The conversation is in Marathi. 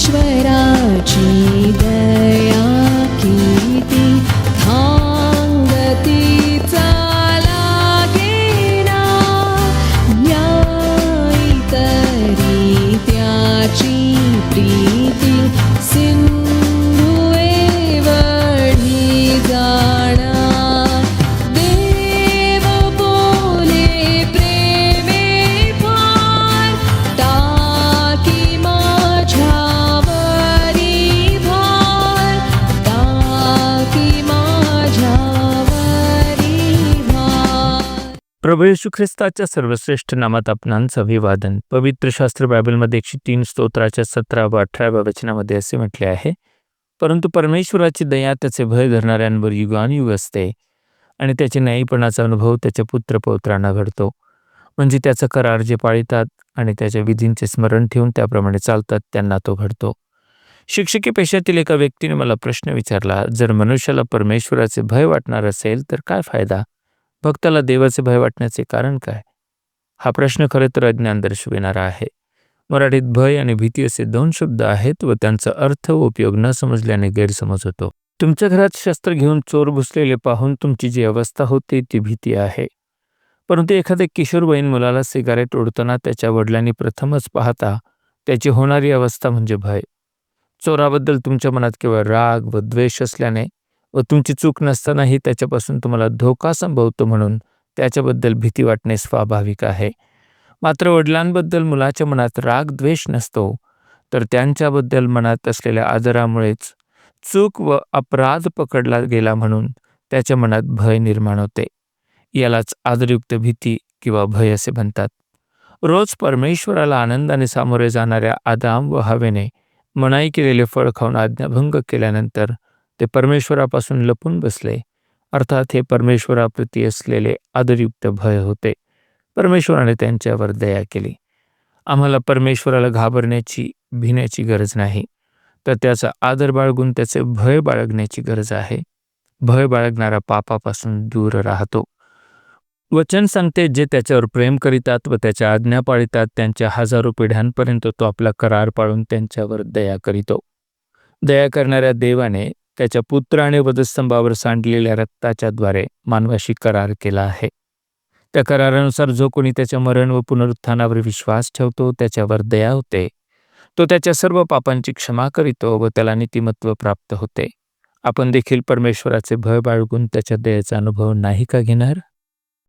ईश्वराची प्रभू येशू ख्रिस्ताच्या सर्वश्रेष्ठ नामात आपणांचं अभिवादन. पवित्र शास्त्र बायबलमध्ये एकशे तीन स्तोत्राच्या सतरा व अठराव्या वचनामध्ये असे म्हटले आहे परंतु परमेश्वराची दया त्याचे भय धरणाऱ्यांवर युगानुयुग असते आणि त्याचे न्यायीपणाचा अनुभव त्याच्या पुत्रपौत्रांना घडतो. म्हणजे त्याचा करार जे पाळतात आणि त्याच्या विधींचे स्मरण ठेवून त्याप्रमाणे चालतात त्यांना तो घडतो. शिक्षकी पेशातील एका व्यक्तीने मला प्रश्न विचारला जर मनुष्याला परमेश्वराचे भय वाटणार असेल तर काय फायदा? भक्ताला देवाचे भय वाटण्याचे कारण काय? हा प्रश्न खरे तर अज्ञान दर्शविणारा आहे. मराठीत भय आणि भीती असे दोन शब्द आहेत व त्यांचा अर्थ व उपयोग न समजल्याने गैरसमज होतो. तुमच्या घरात शस्त्र घेऊन चोर घुसलेले पाहून तुमची जी अवस्था होते ती भीती आहे. परंतु एखाद्या किशोरवयीन मुलाला सिगारेट ओढताना त्याच्या वडिलांनी प्रथमच पाहता त्याची होणारी अवस्था म्हणजे भय. चोराबद्दल तुमच्या मनात केवळ राग व द्वेष असल्याने व तुमची चूक नसतानाही त्याच्यापासून तुम्हाला धोका संभवतो म्हणून त्याच्याबद्दल भीती वाटणे स्वाभाविक आहे. मात्र वडिलांबद्दल मुलाच्या मनात राग द्वेष नसतो. तर त्यांच्याबद्दल मनात असलेल्या आदरामुळेच चूक व अपराध पकडला गेला म्हणून त्याच्या मनात भय निर्माण होते. यालाच आदरयुक्त भीती किंवा भय असे म्हणतात. रोज परमेश्वराला आनंदाने सामोरे जाणाऱ्या आदाम व हवेने मनाई केलेले फळ खाऊन आज्ञाभंग केल्यानंतर ते परमेश्वरापासून लपून बसले. अर्थात हे परमेश्वराप्रती असलेले आदरयुक्त भय होते. परमेश्वराने त्यांच्यावर दया केली. आम्हाला परमेश्वराला घाबरण्याची भिण्याची गरज नाही. तर त्याचा आदर बाळगून त्याचे भय बाळगण्याची गरज आहे. भय बाळगणारा पापापासून दूर राहतो. वचन सांगते जे त्याच्यावर प्रेम करीतात व त्याच्या आज्ञा पाळीतात त्यांच्या हजारो पिढ्यांपर्यंत तो आपला करार पाळून त्यांच्यावर दया करीतो. दया करणाऱ्या देवाने त्याच्या पुत्र आणि वधस्तंभावर सांडलेल्या रक्ताच्या द्वारे मानवाशी करार केला आहे. त्या करारानुसार जो कोणी त्याच्या मरण व पुनरुत्थानावर विश्वास ठेवतो त्याच्यावर दया होते. तो त्याच्या सर्व पापांची क्षमा करीतो व त्याला नीतिमत्व प्राप्त होते. आपण देखील परमेश्वराचे भय बाळगून त्याच्या दयेचा अनुभव नाही का घेणार?